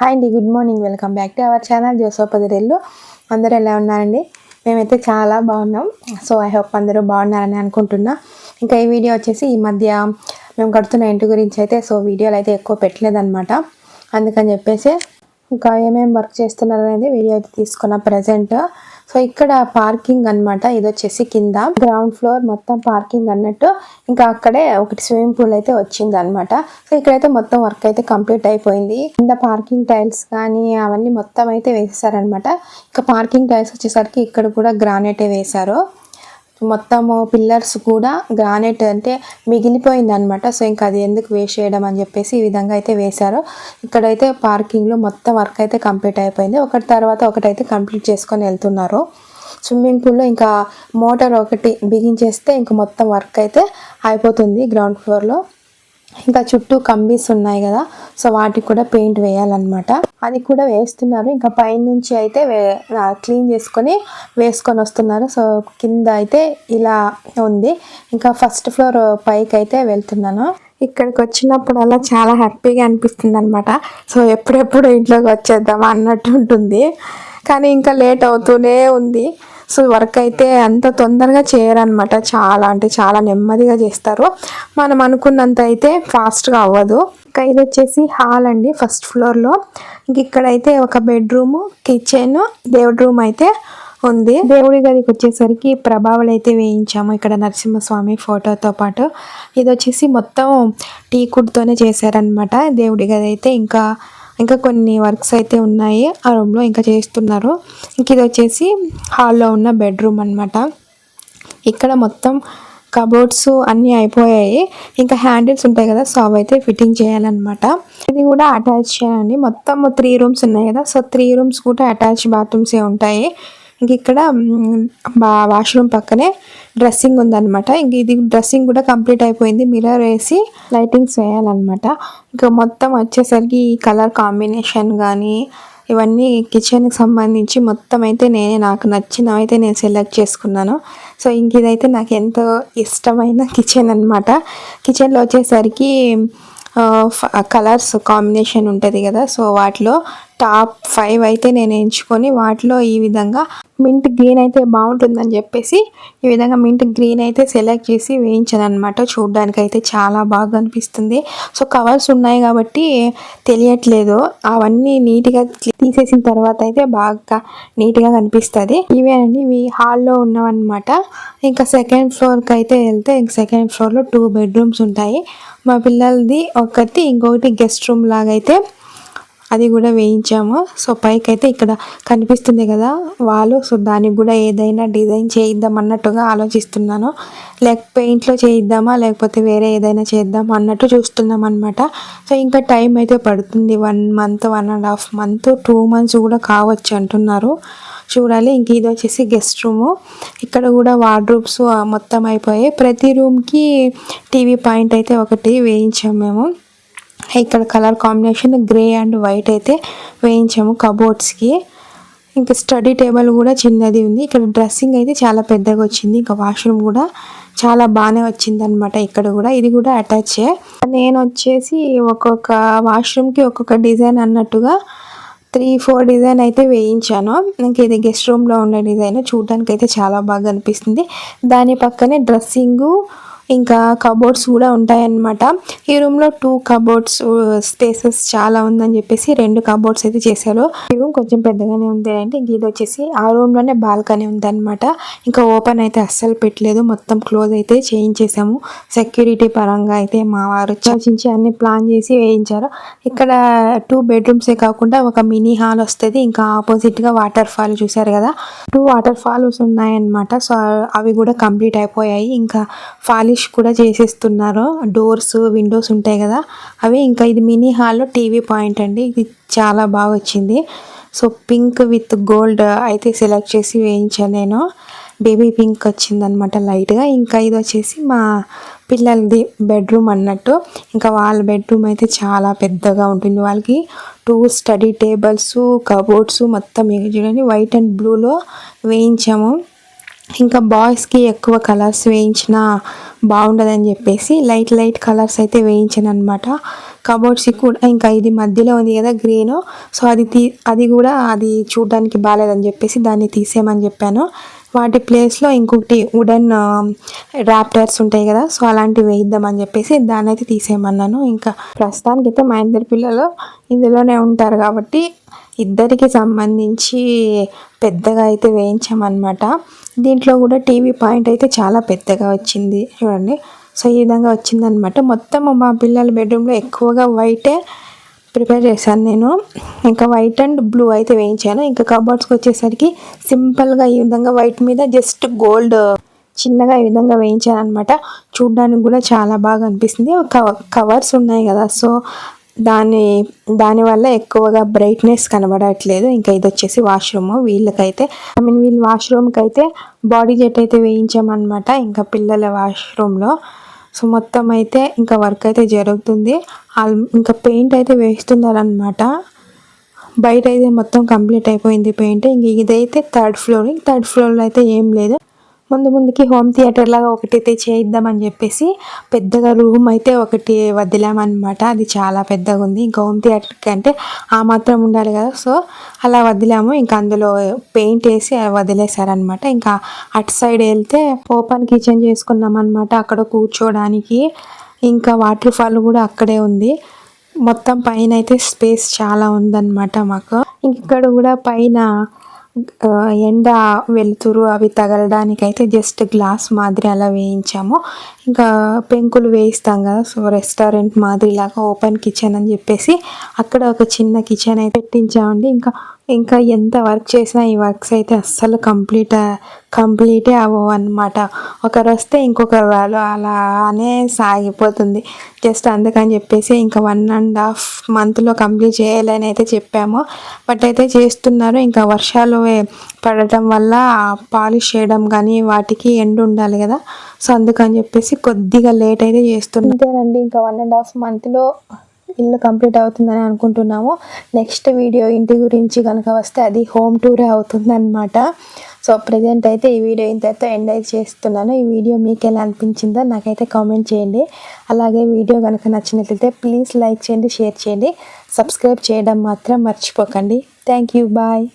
Hi అండి good morning welcome back to our channel జోసోపదిరెల్లు అందరూ ఎలా ఉన్నారండి? మేమైతే చాలా బాగున్నాం. సో ఐ హోప్ అందరూ బాగున్నారని అనుకుంటున్నా. ఇంకా ఈ వీడియో వచ్చేసి ఈ మధ్య మేము కడుతున్న ఇంటి గురించి అయితే సో వీడియోలు అయితే ఎక్కువ పెట్టలేదన్నమాట. అందుకని చెప్పేసి ఇంకా ఏమేమి వర్క్ చేస్తున్నారు అనేది వీడియో అయితే తీసుకున్న ప్రజెంట్ సో ఇక్కడ పార్కింగ్ అన్నమాట. ఇది వచ్చేసి కింద. గ్రౌండ్ ఫ్లోర్ మొత్తం పార్కింగ్ అన్నట్టు. ఇంకా అక్కడే ఒకటి స్విమ్మింగ్ పూల్ అయితే వచ్చింది అనమాట సో ఇక్కడైతే మొత్తం వర్క్ అయితే కంప్లీట్ అయిపోయింది. కింద పార్కింగ్ టైల్స్ కానీ అవన్నీ మొత్తం అయితే వేసేసారనమాట ఇంకా పార్కింగ్ టైల్స్ వచ్చేసరికి ఇక్కడ కూడా గ్రానైటే వేశారు. మొత్తము పిల్లర్స్ కూడా గ్రానైట్ అంటే మిగిలిపోయింది అనమాట సో ఇంకా అది ఎందుకు వేస్ట్ చేయడం అని చెప్పేసి ఈ విధంగా అయితే వేశారు. ఇక్కడైతే పార్కింగ్లో మొత్తం వర్క్ అయితే కంప్లీట్ అయిపోయింది. ఒకటి తర్వాత ఒకటైతే కంప్లీట్ చేసుకొని వెళ్తున్నారు. స్విమ్మింగ్ పూల్లో ఇంకా మోటార్ ఒకటి బిగించేస్తే ఇంకా మొత్తం వర్క్ అయితే అయిపోతుంది గ్రౌండ్ ఫ్లోర్లో ఇంకా చుట్టూ కంబీస్ ఉన్నాయి కదా సో వాటికి కూడా పెయింట్ వేయాలన్నమాట. అది కూడా వేస్తున్నారు. ఇంకా పైనుంచి అయితే క్లీన్ చేసుకొని వేసుకొని వస్తున్నారు. సో కింద అయితే ఇలా ఉంది. ఇంకా ఫస్ట్ ఫ్లోర్ పైకి అయితే వెళ్తున్నాను. ఇక్కడికి వచ్చినప్పుడు అలా చాలా హ్యాపీగా అనిపిస్తుంది అనమాట సో ఎప్పుడెప్పుడు ఇంట్లోకి వచ్చేద్దామా అన్నట్టు ఉంటుంది. కానీ ఇంకా లేట్ అవుతూనే ఉంది. సో వర్క్ అయితే అంత తొందరగా చేయరనమాట చాలా అంటే చాలా నెమ్మదిగా చేస్తారు. మనం అనుకున్నంత అయితే ఫాస్ట్గా అవ్వదు. ఇంకా ఇది వచ్చేసి హాల్ అండి ఫస్ట్ ఫ్లోర్లో. ఇంక ఇక్కడైతే ఒక బెడ్రూము కిచెన్ దేవుడి రూమ్ అయితే ఉంది. దేవుడి గదికి వచ్చేసరికి ప్రభావాలు అయితే వేయించాము. ఇక్కడ నరసింహస్వామి ఫోటోతో పాటు. ఇది వచ్చేసి మొత్తం టీ కుడ్తోనే చేశారనమాట దేవుడి గది అయితే. ఇంకా ఇంకా కొన్ని వర్క్స్ అయితే ఉన్నాయి ఆ రూమ్లో ఇంకా చేస్తున్నారు. ఇంక ఇది వచ్చేసి హాల్లో ఉన్న బెడ్రూమ్ అనమాట ఇక్కడ మొత్తం కబోర్డ్స్ అన్నీ అయిపోయాయి. ఇంకా హ్యాండిల్స్ ఉంటాయి కదా సో అవి అయితే ఫిట్టింగ్ చేయాలన్నమాట. ఇది కూడా అటాచ్ చేయాలండి. మొత్తం త్రీ రూమ్స్ ఉన్నాయి కదా సో త్రీ రూమ్స్ కూడా అటాచ్ బాత్రూమ్సే ఉంటాయి. ఇంక ఇక్కడ వాష్రూమ్ పక్కనే డ్రెస్సింగ్ ఉందన్నమాట. ఇంక ఇది డ్రెస్సింగ్ కూడా కంప్లీట్ అయిపోయింది. మిర్రర్ వేసి లైటింగ్స్ వేయాలన్నమాట. ఇంకా మొత్తం వచ్చేసరికి ఈ కలర్ కాంబినేషన్ కానీ ఇవన్నీ కిచెన్కి సంబంధించి మొత్తం అయితే నేనే నాకు నచ్చినవైతే అయితే నేను సెలెక్ట్ చేసుకున్నాను. సో ఇంక ఇదైతే నాకు ఎంతో ఇష్టమైన కిచెన్ అనమాట కిచెన్లో వచ్చేసరికి కలర్స్ కాంబినేషన్ ఉంటుంది కదా సో వాటిలో టాప్ ఫైవ్ అయితే నేను ఎంచుకొని వాటిలో ఈ విధంగా మింట్ గ్రీన్ అయితే బాగుంటుందని చెప్పేసి ఈ విధంగా మింట్ గ్రీన్ అయితే సెలెక్ట్ చేసి వేయించాను అనమాట చూడడానికి అయితే చాలా బాగా అనిపిస్తుంది. సో కవర్స్ ఉన్నాయి కాబట్టి తెలియట్లేదు. అవన్నీ నీట్గా తీసేసిన తర్వాత అయితే బాగా నీట్గా కనిపిస్తుంది. ఇవేనండి ఇవి హాల్లో ఉన్నవన్నమాట. ఇంకా సెకండ్ ఫ్లోర్కి అయితే వెళ్తే ఇంక సెకండ్ ఫ్లోర్లో టూ బెడ్రూమ్స్ ఉంటాయి. మా పిల్లలది ఒకటి ఇంకొకటి గెస్ట్ రూమ్ లాగా అయితే అది కూడా వేయించాము. సో పైకి అయితే ఇక్కడ కనిపిస్తుంది కదా వాళ్ళు సో దానికి కూడా ఏదైనా డిజైన్ చేయిద్దాం అన్నట్టుగా ఆలోచిస్తున్నాను. లేక పెయింట్లో చేయిద్దామా లేకపోతే వేరే ఏదైనా చేద్దాం అన్నట్టు చూస్తున్నాం అనమాట సో ఇంకా టైం అయితే పడుతుంది. One month one and half month two months కూడా కావచ్చు అంటున్నారు. చూడాలి. ఇంక ఇది వచ్చేసి గెస్ట్ రూము. ఇక్కడ కూడా వార్డ్రూమ్స్ మొత్తం అయిపోయాయి. ప్రతి రూమ్కి టీవీ పాయింట్ అయితే ఒకటి వేయించాము మేము. ఇక్కడ colour combination grey and white అయితే వేయించాము కబోర్డ్స్కి. ఇంకా స్టడీ టేబుల్ కూడా చిన్నది ఉంది. ఇక్కడ డ్రెస్సింగ్ అయితే చాలా పెద్దగా వచ్చింది. ఇంకా వాష్రూమ్ కూడా చాలా బాగానే వచ్చింది అనమాట ఇక్కడ కూడా. ఇది కూడా అటాచ్. నేను వచ్చేసి ఒక్కొక్క వాష్రూమ్కి ఒక్కొక్క డిజైన్ అన్నట్టుగా త్రీ ఫోర్ డిజైన్ అయితే వేయించాను. ఇంక ఇది గెస్ట్ రూమ్లో ఉండే డిజైన్ చూడడానికి అయితే చాలా బాగా అనిపిస్తుంది. దాని పక్కనే డ్రెస్సింగు ఇంకా కబోర్డ్స్ కూడా ఉంటాయన్నమాట. ఈ రూమ్లో టూ కబోర్డ్స్ స్పేసెస్ చాలా ఉందని చెప్పేసి రెండు కబోర్డ్స్ అయితే చేశారు. ఈ రూమ్ కొంచెం పెద్దగానే ఉంది అంటే ఇది వచ్చేసి ఆ రూమ్లోనే బాల్కనీ ఉందన్నమాట. ఇంకా ఓపెన్ అయితే అస్సలు పెట్టలేదు. మొత్తం క్లోజ్ అయితే చేయించేసాము. సెక్యూరిటీ పరంగా అయితే మా వారు చర్చించి అన్ని ప్లాన్ చేసి వేయించారు. ఇక్కడ టూ బెడ్రూమ్సే కాకుండా ఒక మినీ హాల్ వస్తుంది. ఇంకా ఆపోజిట్గా వాటర్ ఫాల్ చూసారు కదా. టూ వాటర్ ఫాల్స్ ఉన్నాయన్నమాట. సో అవి కూడా కంప్లీట్ అయిపోయాయి. ఇంకా ఫాలి పాలిష్ కూడా చేసేస్తున్నారు. డోర్స్ విండోస్ ఉంటాయి కదా. అవి ఇంకా ఇది మినీ హాల్లో టీవీ పాయింట్ అండి. ఇది చాలా బాగా వచ్చింది. సో పింక్ విత్ గోల్డ్ అయితే సెలెక్ట్ చేసి వేయించాను నేను. బేబీ పింక్ వచ్చిందనమాట లైట్గా ఇంకా ఇది వచ్చేసి మా పిల్లలది బెడ్రూమ్ అన్నట్టు. ఇంకా వాళ్ళ బెడ్రూమ్ అయితే చాలా పెద్దగా ఉంటుంది వాళ్ళకి. టూ స్టడీ టేబుల్స్ కబోర్డ్స్ మొత్తం చూడండి. వైట్ అండ్ బ్లూలో వేయించాము. ఇంకా బాయ్స్కి ఎక్కువ కలర్స్ వేయించిన బాగుండదని చెప్పేసి లైట్ లైట్ కలర్స్ అయితే వేయించాను అనమాట కబోర్డ్స్ కూడా ఇంకా ఇది మధ్యలో ఉంది కదా గ్రీన్. సో అది తీ అది కూడా అది చూడడానికి బాగాలేదని చెప్పేసి దాన్ని తీసేయమని చెప్పాను. వాటి ప్లేస్లో ఇంకొకటి వుడెన్ ర్యాప్టర్స్ ఉంటాయి కదా సో అలాంటివి వేయిద్దామని చెప్పేసి దాన్ని అయితే తీసేయమన్నాను. ఇంకా ప్రస్తుతానికి అయితే మా ఇద్దరు పిల్లలు ఇందులోనే ఉంటారు కాబట్టి ఇద్దరికి సంబంధించి పెద్దగా అయితే వేయించామన్నమాట. దీంట్లో కూడా టీవీ పాయింట్ అయితే చాలా పెద్దగా వచ్చింది చూడండి. సో ఈ విధంగా వచ్చిందనమాట మొత్తం మా పిల్లల బెడ్రూమ్లో ఎక్కువగా వైటే ప్రిపేర్ చేశాను నేను. ఇంకా వైట్ అండ్ బ్లూ అయితే వేయించాను. ఇంకా కబోర్డ్స్కి వచ్చేసరికి సింపుల్గా ఈ విధంగా వైట్ మీద జస్ట్ గోల్డ్ చిన్నగా ఈ విధంగా వేయించాను అనమాట చూడడానికి కూడా చాలా బాగా అనిపిస్తుంది. కవర్స్ ఉన్నాయి కదా సో దాని దానివల్ల ఎక్కువగా బ్రైట్నెస్ కనబడట్లేదు. ఇంకా ఇది వచ్చేసి వాష్రూమ్ వీళ్ళకైతే ఐ మీన్ వీళ్ళ వాష్రూమ్కి అయితే బాడీ జెట్ అయితే వేయించామన్నమాట. ఇంకా పిల్లల వాష్రూమ్లో సో మొత్తం అయితే ఇంకా వర్క్ అయితే జరుగుతుంది. ఇంకా పెయింట్ అయితే వేస్తున్నారనమాట బయట అయితే మొత్తం కంప్లీట్ అయిపోయింది పెయింట్ ఇంక ఇదైతే థర్డ్ ఫ్లోర్ థర్డ్ ఫ్లోర్లో అయితే ఏం లేదు. ముందు ముందుకి హోమ్ థియేటర్ లాగా ఒకటి చేయిద్దామని చెప్పేసి పెద్దగా రూమ్ అయితే ఒకటి వదిలామన్నమాట. అది చాలా పెద్దగా ఉంది. ఇంకా హోమ్ థియేటర్కి అంటే ఆ మాత్రం ఉండాలి కదా. సో అలా వదిలాము. ఇంకా అందులో పెయింట్ వేసి వదిలేశారనమాట ఇంకా అటు సైడ్ వెళ్తే ఓపెన్ కిచెన్ చేసుకున్నాం అనమాట అక్కడ కూర్చోడానికి ఇంకా వాటర్ ఫాల్ కూడా అక్కడే ఉంది. మొత్తం పైన అయితే స్పేస్ చాలా ఉందన్నమాట మాకు. ఇక్కడ కూడా పైన ఎండ వెలుతురు అవి తగలడానికైతే జస్ట్ గ్లాస్ మాదిరి అలా వేయించాము. ఇంకా పెంకులు వేయిస్తాం కదా సో రెస్టారెంట్ మాదిరిలాగా ఓపెన్ కిచెన్ అని చెప్పేసి అక్కడ ఒక చిన్న కిచెన్ అయితే పెట్టించామండి. ఇంకా ఇంకా ఎంత వర్క్ చేసినా ఈ వర్క్స్ అయితే అస్సలు కంప్లీట్ కంప్లీటే అవ్వవు అనమాట ఒకరు వస్తే ఇంకొకరు రాలు అలానే సాగిపోతుంది. జస్ట్ అందుకని చెప్పేసి ఇంకా వన్ అండ్ హాఫ్ మంత్లో కంప్లీట్ చేయాలని అయితే చెప్పాము. బట్ అయితే చేస్తున్నారు ఇంకా వర్షాలు పడటం వల్ల పాలిష్ చేయడం కానీ వాటికి ఎండు ఉండాలి కదా. సో అందుకని చెప్పేసి కొద్దిగా లేట్ అయితే చేస్తుంటేనండి ఇంకా వన్ అండ్ హాఫ్ మంత్లో ఇల్లు కంప్లీట్ అవుతుందని అనుకుంటున్నాము. నెక్స్ట్ వీడియో ఇంటి గురించి కనుక వస్తే అది హోమ్ టూరే అవుతుందన్నమాట. సో ప్రజెంట్ అయితే ఈ వీడియో ఇంతతో ఎండ్ అయితే చేస్తున్నాను. ఈ వీడియో మీకు ఎలా అనిపించిందో నాకైతే కామెంట్ చేయండి. అలాగే వీడియో కనుక నచ్చినట్లయితే ప్లీజ్ లైక్ చేయండి షేర్ చేయండి. సబ్స్క్రైబ్ చేయడం మాత్రం మర్చిపోకండి. Thank you bye